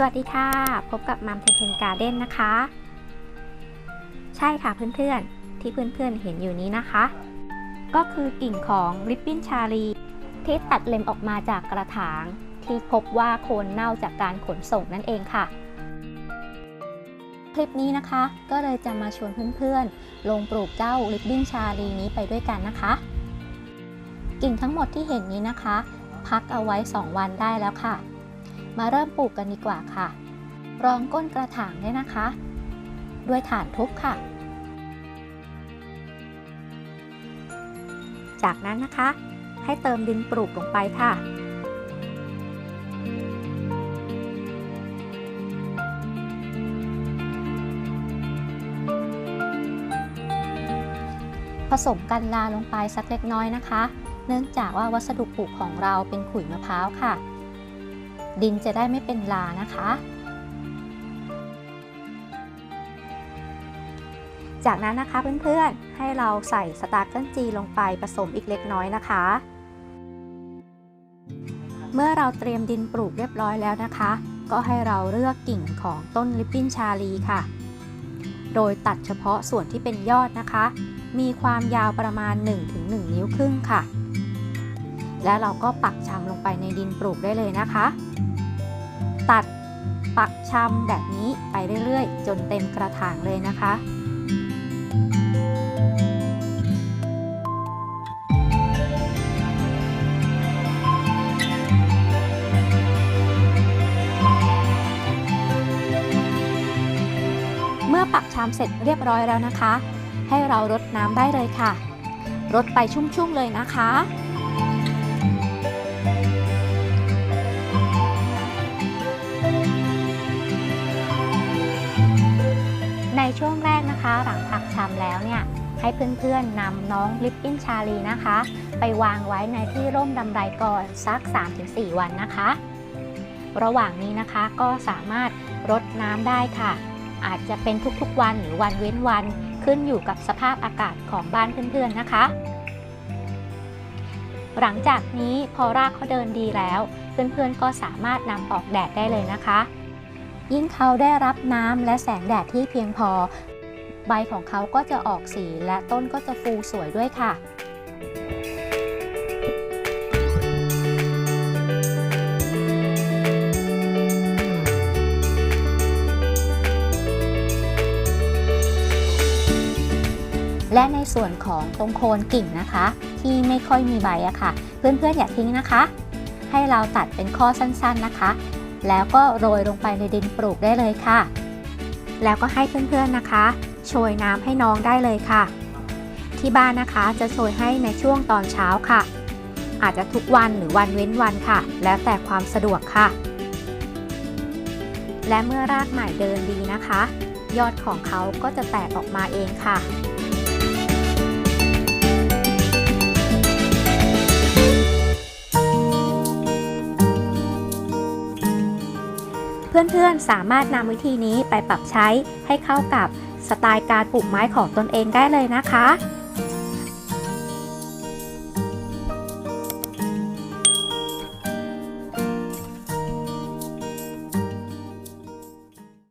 สวัสดีค่ะ พบกับมัมเทนเทนการ์เด้นนะคะ ใช่ค่ะเพื่อนๆ ที่เพื่อนๆเห็นอยู่นี้นะคะ ก็คือกิ่งของริบบิ้นชาลีที่ตัดเล็มออกมาจากกระถาง ที่พบว่าโคนเน่าจากการขนส่งนั่นเองค่ะ คลิปนี้นะคะก็เลยจะมาชวนเพื่อนๆ ลงปลูกเจ้าริบบิ้นชาลีนี้ไปด้วยกันนะคะ กิ่งทั้งหมดที่เห็นนี้นะคะ พักเอาไว้ 2 วันได้แล้วค่ะ มาเริ่มปลูกกันดีกว่าค่ะ รองก้นกระถางด้วยนะคะ ด้วยฐานทุบค่ะ จากนั้นนะคะ ให้เติมดินปลูกลงไปค่ะผสมกันลาลงไปสักเล็กน้อยนะคะ เนื่องจากว่าวัสดุปลูกของเราเป็นขุยมะพร้าวค่ะ ดินจะได้ไม่เป็นลานะคะ จากนั้นนะคะเพื่อนๆ ให้เราใส่สตาร์เกิลจีลงไปผสมอีกเล็กน้อยนะคะ เมื่อเราเตรียมดินปลูกเรียบร้อยแล้วนะคะ ก็ให้เราเลือกกิ่งของต้นลิปปิ้นชาลีค่ะ โดยตัดเฉพาะส่วนที่เป็นยอดนะคะ มีความยาวประมาณ 1-1 นิ้วครึ่งค่ะ และเราก็ปักชำลงไปในดินปลูกได้เลยนะคะ ตัดปักชำแบบนี้ไปเรื่อยๆ จนเต็มกระถางเลยนะคะเมื่อปักชามเสร็จเรียบร้อยแล้วนะคะ ให้เรารดน้ำได้เลยค่ะ รดไปชุ่มๆเลยนะคะ ช่วงแรกนะคะ หลังปักชำแล้วเนี่ยให้เพื่อนๆนำน้องลิปปิ้นชาลีนะคะ ไปวางไว้ในที่ร่มดำไรก่อนสัก 3-4 วันนะคะ ระหว่างนี้นะคะก็สามารถรดน้ำได้ค่ะ อาจจะเป็นทุกๆวันหรือวันเว้นวันขึ้นอยู่กับสภาพอากาศของบ้านเพื่อนๆนะคะ หลังจากนี้พอรากเขาเดินดีแล้ว เพื่อนๆก็สามารถนำออกแดดได้เลยนะคะ ยิ่งเขาได้รับน้ำและแสงแดดที่เพียงพอ ใบของเขาก็จะออกสีและต้นก็จะฟูสวยด้วยค่ะและในส่วนของตรงโคนกิ่งนะคะ ที่ไม่ค่อยมีใบอะค่ะ เพื่อนๆอย่าทิ้งนะคะ ให้เราตัดเป็นข้อสั้นๆนะคะ แล้วก็โรยลงไปในดินปลูกได้เลยค่ะ แล้วก็ให้เพื่อนๆนะคะโชยน้ำให้น้องได้เลยค่ะ ที่บ้านนะคะจะโชยให้ในช่วงตอนเช้าค่ะ อาจจะทุกวันหรือวันเว้นวันค่ะ แล้วแต่ความสะดวกค่ะ และเมื่อรากใหม่เดินดีนะคะ ยอดของเขาก็จะแตกออกมาเองค่ะ พื่อนๆ สามารถนำวิธีนี้ไปปรับใช้ให้เข้ากับสไตล์การปลูกไม้ของตนเองได้เลยนะคะ